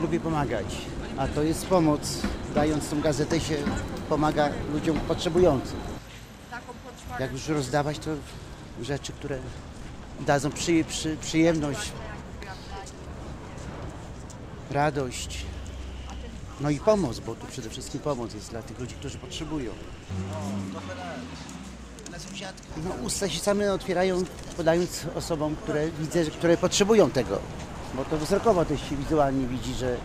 lubię pomagać, a to jest pomoc. Dając tą gazetę się pomaga ludziom potrzebującym. Jak już rozdawać, to rzeczy, które dadzą przy, przy, przyjemność, radość, no i pomoc, bo tu przede wszystkim pomoc jest dla tych ludzi, którzy potrzebują. No, usta się same otwierają, podając osobom, które widzę, które potrzebują tego. Bo to wzrokowo też się wizualnie widzi, że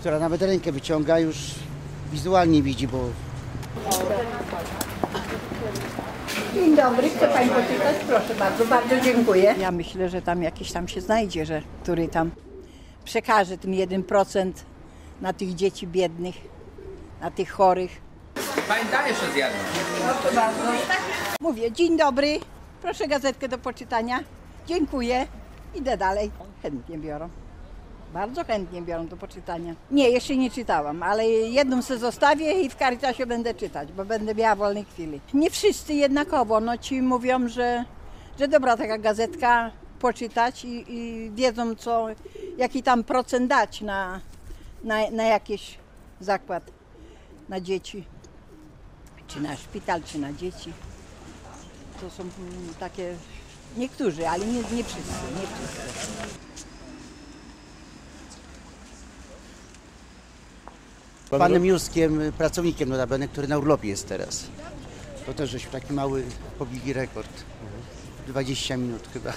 która nawet rękę wyciąga, już wizualnie widzi, bo Dzień dobry, chce Pani poczytać? Proszę bardzo, bardzo dziękuję. Ja myślę, że tam jakiś tam się znajdzie, że który tam przekaże ten 1% na tych dzieci biednych, na tych chorych. Pamiętajesz, że zjadłem. Mówię, dzień dobry, proszę gazetkę do poczytania. Dziękuję. Idę dalej. Chętnie biorą. Bardzo chętnie biorą do poczytania. Nie, jeszcze nie czytałam, ale jedną se zostawię i w Caritasie będę czytać, bo będę miała wolnej chwili. Nie wszyscy jednakowo, no ci mówią, że, że dobra taka gazetka poczytać i, i wiedzą co, jaki tam procent dać na, na, na jakiś zakład na dzieci, czy na szpital, czy na dzieci. To są takie, niektórzy, ale nie, nie wszyscy, nie wszyscy. Panem Juskiem, pracownikiem notabene, który na urlopie jest teraz. To też żeśmy taki mały pobili rekord. 20 minut chyba.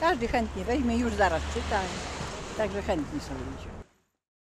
Każdy chętnie weźmie, już zaraz czyta. Także chętni są ludzie.